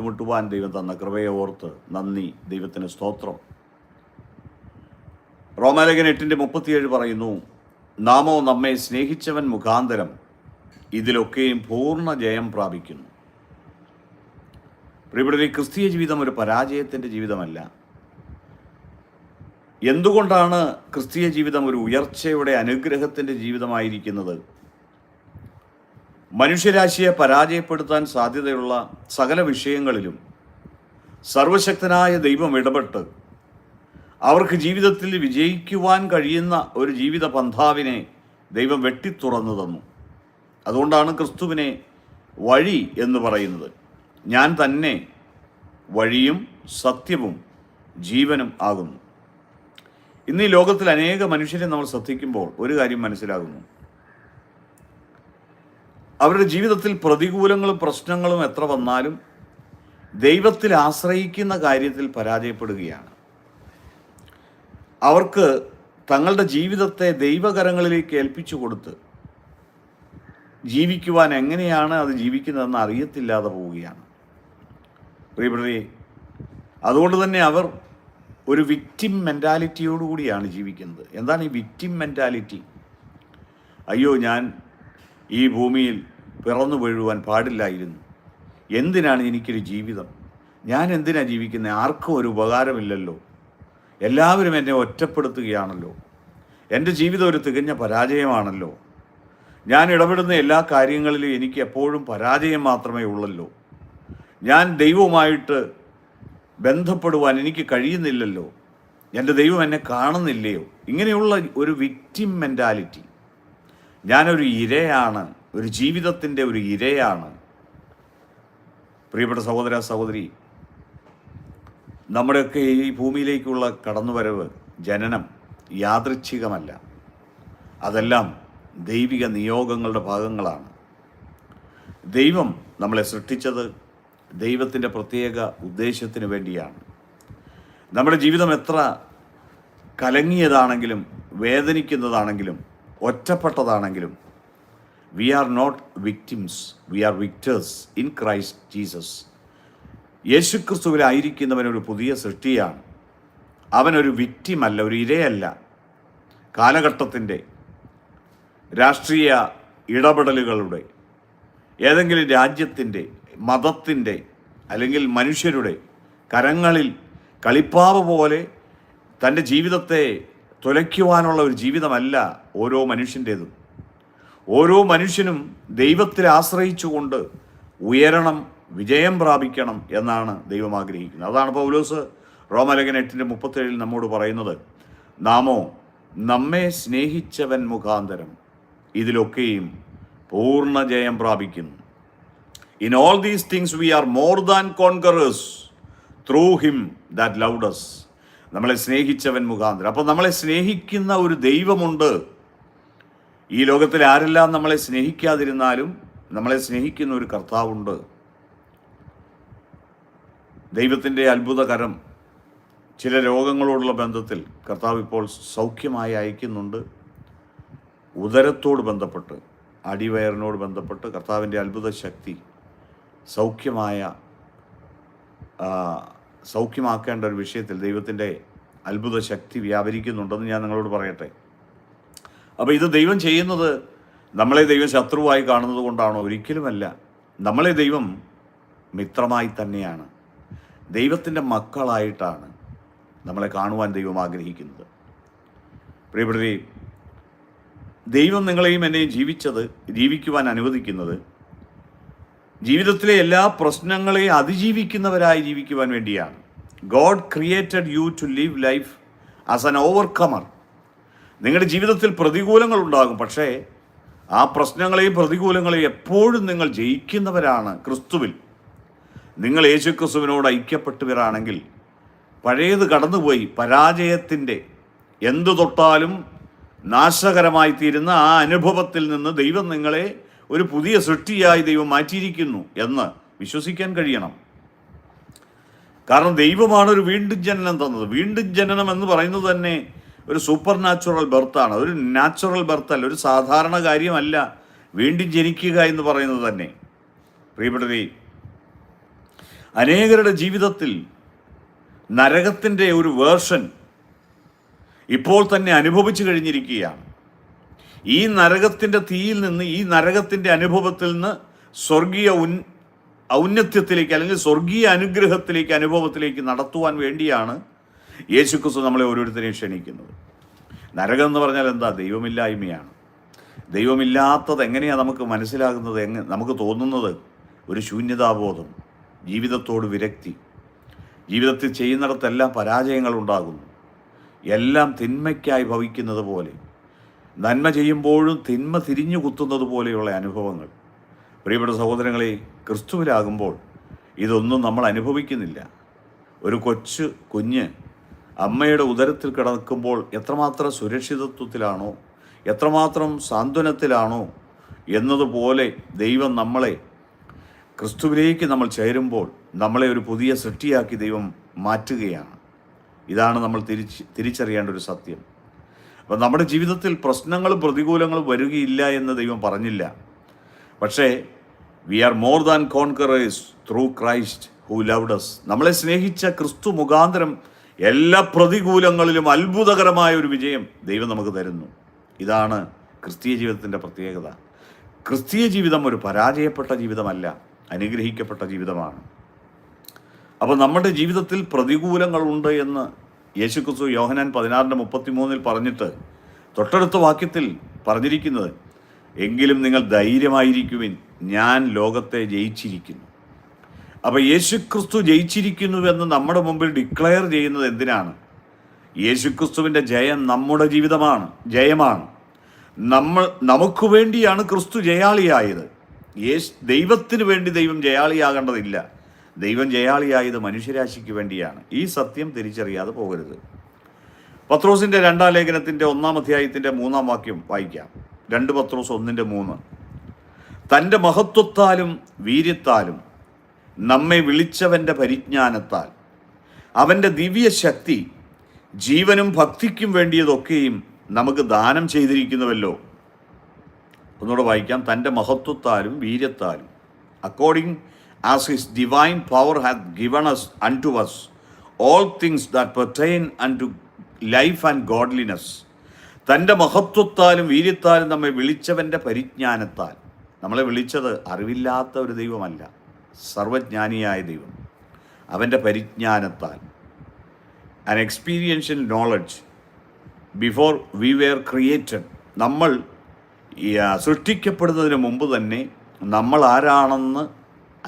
മുട്ടുവാൻ ദൈവം തന്ന കൃപയെ ഓർത്ത് നന്ദി ദൈവത്തിന് സ്തോത്രം. റോമാലേഖൻ എട്ടിന്റെ മുപ്പത്തിയേഴ് പറയുന്നു നാമോ നമ്മെ സ്നേഹിച്ചവൻ മുഖാന്തരം ഇതിലൊക്കെയും പൂർണ ജയം പ്രാപിക്കുന്നു. പ്രിയപ്പെട്ട ക്രിസ്തീയ ജീവിതം ഒരു പരാജയത്തിന്റെ ജീവിതമല്ല. എന്തുകൊണ്ടാണ് ക്രിസ്തീയ ജീവിതം ഒരു ഉയർച്ചയുടെ അനുഗ്രഹത്തിന്റെ ജീവിതമായിരിക്കുന്നത്? മനുഷ്യരാശിയെ പരാജയപ്പെടുത്താൻ സാധ്യതയുള്ള സകല വിഷയങ്ങളിലും സർവശക്തനായ ദൈവം ഇടപെട്ട് അവർക്ക് ജീവിതത്തിൽ വിജയിക്കുവാൻ കഴിയുന്ന ഒരു ജീവിത പന്ഥാവിനെ ദൈവം വെട്ടിത്തുറന്നു തന്നു. അതുകൊണ്ടാണ് ക്രിസ്തുവിനെ വഴി എന്ന് പറയുന്നത്. ഞാൻ തന്നെ വഴിയും സത്യവും ജീവനും ആകുന്നു. ഇന്ന് ഈ ലോകത്തിൽ അനേക മനുഷ്യരെ നമ്മൾ ശ്രദ്ധിക്കുമ്പോൾ ഒരു കാര്യം മനസ്സിലാകുന്നു. അവരുടെ ജീവിതത്തിൽ പ്രതികൂലങ്ങളും പ്രശ്നങ്ങളും എത്ര വന്നാലും ദൈവത്തിൽ ആശ്രയിക്കുന്ന കാര്യത്തിൽ പരാജയപ്പെടുകയാണ്. അവർക്ക് തങ്ങളുടെ ജീവിതത്തെ ദൈവകരങ്ങളിലേക്ക് ഏൽപ്പിച്ചു കൊടുത്ത് ജീവിക്കുവാൻ എങ്ങനെയാണ് അത് ജീവിക്കുന്നതെന്ന് അറിയത്തില്ലാതെ പോവുകയാണ്. പ്രിയപ്പെട്ടവരെ അതുകൊണ്ട് തന്നെ അവർ ഒരു വിക്റ്റിം മെന്റാലിറ്റിയോടുകൂടിയാണ് ജീവിക്കുന്നത്. എന്താണ് ഈ വിക്റ്റിം മെന്റാലിറ്റി അയ്യോ ഞാൻ ഈ ഭൂമിയിൽ പിറന്നു വീഴുവാൻ പാടില്ലായിരുന്നു. എന്തിനാണ് എനിക്കൊരു ജീവിതം? ഞാൻ എന്തിനാണ് ജീവിക്കുന്നത് ആർക്കും ഒരു ഉപകാരമില്ലല്ലോ. എല്ലാവരും എന്നെ ഒറ്റപ്പെടുത്തുകയാണല്ലോ. എന്റെ ജീവിതം ഒരു തികഞ്ഞ പരാജയമാണല്ലോ. ഞാൻ ഇടപെടുന്ന എല്ലാ കാര്യങ്ങളിലും എനിക്ക് എപ്പോഴും പരാജയം മാത്രമേ ഉള്ളല്ലോ. ഞാൻ ദൈവവുമായിട്ട് ബന്ധപ്പെടുവാൻ എനിക്ക് കഴിയുന്നില്ലല്ലോ. എന്റെ ദൈവം എന്നെ കാണുന്നില്ലയോ? ഇങ്ങനെയുള്ള ഒരു വിക്റ്റിം മെന്റാലിറ്റി ഞാനൊരു ഇരയാണ്. ഒരു ജീവിതത്തിന്റെ ഒരു ഇരയാണ്. പ്രിയപ്പെട്ട സഹോദര സഹോദരി നമ്മുടെയൊക്കെ ഈ ഭൂമിയിലേക്കുള്ള കടന്നുവരവ് ജനനം യാദൃച്ഛികമല്ല. അതെല്ലാം ദൈവിക നിയോഗങ്ങളുടെ ഭാഗങ്ങളാണ്. ദൈവം നമ്മളെ സൃഷ്ടിച്ചത് ദൈവത്തിന്റെ പ്രത്യേക ഉദ്ദേശത്തിന് വേണ്ടിയാണ്. നമ്മുടെ ജീവിതം എത്ര കലങ്ങിയതാണെങ്കിലും വേദനിക്കുന്നതാണെങ്കിലും ഒറ്റപ്പെട്ടതാണെങ്കിലും we are not victims we are victors in Christ Jesus യേശുക്രിസ്തുവിലായിരിക്കുന്നവൻ ഒരു പുതിയ സൃഷ്ടിയാണ്. അവനൊരു വിക്റ്റിമല്ല ഒരു ഇരയല്ല. കാലഘട്ടത്തിന്റെ രാഷ്ട്രീയ ഇടപെടലുകളുടെ ഏതെങ്കിലും രാജ്യത്തിന്റെ മതത്തിന്റെ അല്ലെങ്കിൽ മനുഷ്യരുടെ കരങ്ങളിൽ കളിപ്പാവ് പോലെ തന്റെ ജീവിതത്തെ തുലയ്ക്കുവാനുള്ള ഒരു ജീവിതമല്ല ഓരോ മനുഷ്യന്റേതും. ഓരോ മനുഷ്യനും ദൈവത്തിൽ ആശ്രയിച്ചുകൊണ്ട് ഉയരണം വിജയം പ്രാപിക്കണം എന്നാണ് ദൈവം ആഗ്രഹിക്കുന്നത്. അതാണ് പൗലോസ് റോമലകൻ എട്ടിന്റെ മുപ്പത്തേഴിൽ നമ്മോട് പറയുന്നത്. നാമോ നമ്മെ സ്നേഹിച്ചവൻ മുഖാന്തരം ഇതിലൊക്കെയും പൂർണ ജയം പ്രാപിക്കുന്നു. In all these things we are more than conquerors through him that loved us നമ്മളെ സ്നേഹിച്ചവൻ മുഖാന്തരം. അപ്പോൾ നമ്മളെ സ്നേഹിക്കുന്ന ഒരു ദൈവമുണ്ട് ഈ ലോകത്തിൽ ആരെല്ലാം നമ്മളെ സ്നേഹിക്കാതിരുന്നാലും നമ്മളെ സ്നേഹിക്കുന്ന ഒരു കർത്താവുണ്ട്. ദൈവത്തിന്റെ അത്ഭുതകരം ചില രോഗങ്ങളോടുള്ള ബന്ധത്തിൽ കർത്താവ് ഇപ്പോൾ സൗഖ്യമായി അയക്കുന്നുണ്ട്. ഉദരത്തോട് ബന്ധപ്പെട്ട് അടിവയറിനോട് ബന്ധപ്പെട്ട് കർത്താവിന്റെ അത്ഭുത ശക്തി സൗഖ്യമായ സൗഖ്യമാക്കേണ്ട ഒരു വിഷയത്തിൽ ദൈവത്തിന്റെ അത്ഭുത ശക്തി വ്യാപരിക്കുന്നുണ്ടെന്ന് ഞാൻ നിങ്ങളോട് പറയട്ടെ. അപ്പോൾ ഇത് ദൈവം ചെയ്യുന്നത് നമ്മളെ ദൈവം ശത്രുവായി കാണുന്നത് കൊണ്ടാണോ? ഒരിക്കലുമല്ല. നമ്മളെ ദൈവം മിത്രമായി തന്നെയാണ്. ദൈവത്തിന്റെ മക്കളായിട്ടാണ് നമ്മളെ കാണുവാൻ ദൈവം ആഗ്രഹിക്കുന്നത്. പ്രിയപ്രതി ദൈവം നിങ്ങളെയും എന്നെയും ജീവിച്ചത് ജീവിക്കുവാൻ അനുവദിക്കുന്നത് ജീവിതത്തിലെ എല്ലാ പ്രശ്നങ്ങളെയും അതിജീവിക്കുന്നവരായി ജീവിക്കുവാൻ വേണ്ടിയാണ്. God created you to live life as an overcomer നിങ്ങളുടെ ജീവിതത്തിൽ പ്രതികൂലങ്ങൾ ഉണ്ടാകും. പക്ഷേ ആ പ്രശ്നങ്ങളെയും പ്രതികൂലങ്ങളെയും എപ്പോഴും നിങ്ങൾ ജയിക്കുന്നവരാണ് ക്രിസ്തുവിൽ. നിങ്ങൾ യേശു ക്രിസ്തുവിനോട് ഐക്യപ്പെട്ടവരാണെങ്കിൽ പഴയത് കടന്നുപോയി പരാജയത്തിന്റെ എന്തു തൊട്ടാലും നാശകരമായി തീരുന്ന ആ അനുഭവത്തിൽ നിന്ന് ദൈവം നിങ്ങളെ ഒരു പുതിയ സൃഷ്ടിയായി ദൈവം മാറ്റിയിരിക്കുന്നു എന്ന് വിശ്വസിക്കാൻ കഴിയണം. കാരണം ദൈവമാണ് ഒരു വീണ്ടും ജനനം തന്നത്. വീണ്ടും ജനനം എന്ന് പറയുന്നത് തന്നെ ഒരു സൂപ്പർ നാച്ചുറൽ ബർത്താണ് ഒരു നാച്ചുറൽ ബർത്ത് അല്ല ഒരു സാധാരണ കാര്യമല്ല. വീണ്ടും ജനിക്കുക എന്ന് പറയുന്നത് തന്നെ. പ്രിയപ്പെട്ടവരെ അനേകരുടെ ജീവിതത്തിൽ നരകത്തിന്റെ ഒരു വേർഷൻ ഇപ്പോൾ തന്നെ അനുഭവിച്ചു കഴിഞ്ഞിരിക്കുകയാണ്. ഈ നരകത്തിന്റെ തീയിൽ നിന്ന് ഈ നരകത്തിന്റെ അനുഭവത്തിൽ നിന്ന് സ്വർഗീയ ഉൻ ഔന്നത്യത്തിലേക്ക് അല്ലെങ്കിൽ സ്വർഗീയ അനുഗ്രഹത്തിലേക്ക് അനുഭവത്തിലേക്ക് നടത്തുവാൻ വേണ്ടിയാണ് യേശുക്രിസ്തു നമ്മളെ ഓരോരുത്തരെയും ക്ഷണിക്കുന്നത് നരകം എന്ന് പറഞ്ഞാൽ എന്താ? ദൈവമില്ലായ്മയാണ്. ദൈവമില്ലാത്തത് എങ്ങനെയാണ് നമുക്ക് മനസ്സിലാകുന്നത്? എങ്ങനെ നമുക്ക് തോന്നുന്നത്? ഒരു ശൂന്യതാബോധം ജീവിതത്തോട് വിരക്തി. ജീവിതത്തിൽ ചെയ്യുന്നിടത്തെല്ലാം പരാജയങ്ങൾ ഉണ്ടാകുന്നു. എല്ലാം തിന്മയ്ക്കായി ഭവിക്കുന്നത് പോലെ. നന്മ ചെയ്യുമ്പോഴും തിന്മ തിരിഞ്ഞു കുത്തുന്നത് പോലെയുള്ള അനുഭവങ്ങൾ. പ്രിയപ്പെട്ട സഹോദരങ്ങളെ ക്രിസ്തുവിലാകുമ്പോൾ ഇതൊന്നും നമ്മൾ അനുഭവിക്കുന്നില്ല. ഒരു കൊച്ചു കുഞ്ഞ് അമ്മയുടെ ഉദരത്തിൽ കിടക്കുമ്പോൾ എത്രമാത്രം സുരക്ഷിതത്വത്തിലാണോ എത്രമാത്രം സാന്ത്വനത്തിലാണോ എന്നതുപോലെ ദൈവം നമ്മളെ ക്രിസ്തുവിലേക്ക് നമ്മൾ ചേരുമ്പോൾ നമ്മളെ ഒരു പുതിയ സൃഷ്ടിയാക്കി ദൈവം മാറ്റുകയാണ്. ഇതാണ് നമ്മൾ തിരിച്ച് തിരിച്ചറിയേണ്ട ഒരു സത്യം. അപ്പം നമ്മുടെ ജീവിതത്തിൽ പ്രശ്നങ്ങളും പ്രതികൂലങ്ങളും വരികയില്ല എന്ന് ദൈവം പറഞ്ഞില്ല. പക്ഷേ we are more than conquerors through Christ who loved us നമ്മളെ സ്നേഹിച്ച ക്രിസ്തു മുഖാന്തരം എല്ലാ പ്രതികൂലങ്ങളിലും അത്ഭുതകരമായ ഒരു വിജയം ദൈവം നമുക്ക് തരുന്നു. ഇതാണ് ക്രിസ്തീയ ജീവിതത്തിന്റെ പ്രത്യേകത. ക്രിസ്തീയ ജീവിതം ഒരു പരാജയപ്പെട്ട ജീവിതമല്ല അനുഗ്രഹിക്കപ്പെട്ട ജീവിതമാണ്. അപ്പോൾ നമ്മുടെ ജീവിതത്തിൽ പ്രതികൂലങ്ങളുണ്ട് എന്ന് യേശുക്രിസ്തു യോഹനാൻ പതിനാറിന്റെ മുപ്പത്തിമൂന്നിൽ പറഞ്ഞിട്ട് തൊട്ടടുത്ത വാക്യത്തിൽ പറഞ്ഞിരിക്കുന്നത് എങ്കിലും നിങ്ങൾ ധൈര്യമായിരിക്കുവിൻ ഞാൻ ലോകത്തെ ജയിച്ചിരിക്കുന്നു. അപ്പോൾ യേശുക്രിസ്തു ജയിച്ചിരിക്കുന്നുവെന്ന് നമ്മുടെ മുമ്പിൽ ഡിക്ലെയർ ചെയ്യുന്നത് എന്തിനാണ്? യേശുക്രിസ്തുവിന്റെ ജയം നമ്മുടെ ജീവിതമാണ് ജയമാണ്. നമ്മൾ നമുക്ക് വേണ്ടിയാണ് ക്രിസ്തു ജയാളിയായത്. യേശു ദൈവത്തിന് വേണ്ടി ദൈവം ജയാളിയാകേണ്ടതില്ല. ദൈവം ജയാളിയായത് മനുഷ്യരാശിക്ക് വേണ്ടിയാണ്. ഈ സത്യം തിരിച്ചറിയാതെ പോകരുത്. പത്രോസിന്റെ രണ്ടാം ലേഖനത്തിന്റെ ഒന്നാം അധ്യായത്തിന്റെ മൂന്നാം വാക്യം വായിക്കാം. രണ്ട് പത്രോസ് ഒന്നിന്റെ മൂന്ന്. തന്റെ മഹത്വത്താലും വീര്യത്താലും നമ്മെ വിളിച്ചവന്റെ പരിജ്ഞാനത്താൽ. അവന്റെ ദിവ്യശക്തി ജീവനും ഭക്തിക്കും വേണ്ടിയതൊക്കെയും നമുക്ക് ദാനം ചെയ്തിരിക്കുന്നുവല്ലോ. ഒന്നുകൂടെ വായിക്കാം. തന്റെ മഹത്വത്താലും വീര്യത്താലും. According as his divine power hath given us unto us all things that pertain unto life and godliness തന്റെ മഹത്വത്താലും വീര്യത്താലും നമ്മെ വിളിച്ചവന്റെ പരിജ്ഞാനത്താൽ. നമ്മളെ വിളിച്ചത് അറിവില്ലാത്ത ഒരു ദൈവമല്ല. സർവജ്ഞാനിയായ ദൈവം. അവന്റെ പരിജ്ഞാനത്താൽ an experiential knowledge before we were created നമ്മൾ സൃഷ്ടിക്കപ്പെടുന്നതിന് മുമ്പ് തന്നെ നമ്മൾ ആരാണെന്ന്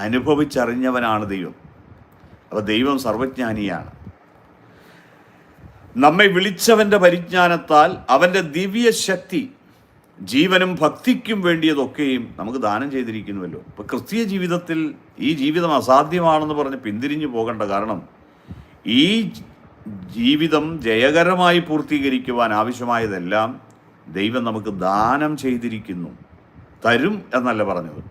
അനുഭവിച്ചറിഞ്ഞവനാണ് ദൈവം. അപ്പോൾ ദൈവം സർവജ്ഞാനിയാണ്. നമ്മെ വിളിച്ചവന്റെ പരിജ്ഞാനത്താൽ അവന്റെ ദിവ്യ ശക്തി ജീവനും ഭക്തിക്കും വേണ്ടിയതൊക്കെയും നമുക്ക് ദാനം ചെയ്തിരിക്കുന്നുവല്ലോ. ഇപ്പോൾ ക്രിസ്തീയ ജീവിതത്തിൽ ഈ ജീവിതം അസാധ്യമാണെന്ന് പറഞ്ഞ് പിന്തിരിഞ്ഞു പോകേണ്ട കാരണം ഈ ജീവിതം ജയകരമായി പൂർത്തീകരിക്കുവാൻ ആവശ്യമായതെല്ലാം ദൈവം നമുക്ക് ദാനം ചെയ്തിരിക്കുന്നു. തരും എന്നല്ല പറഞ്ഞത്.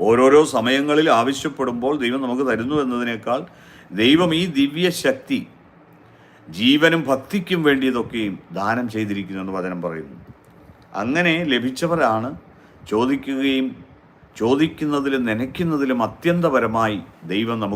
ഓരോരോ സമയങ്ങളിൽ ആവശ്യപ്പെടുമ്പോൾ ദൈവം നമുക്ക് തരുന്നു എന്നതിനേക്കാൾ ദൈവം ഈ ദിവ്യ ശക്തി ജീവനും ഭക്തിക്കും വേണ്ടിയതൊക്കെയും ദാനം ചെയ്തിരിക്കുന്നു എന്ന് വചനം പറയുന്നു. അങ്ങനെ ലഭിച്ചവരാണ് ചോദിക്കുകയും ചോദിക്കുന്നതിലും നനയ്ക്കുന്നതിലും അത്യന്തപരമായി ദൈവം നമുക്ക്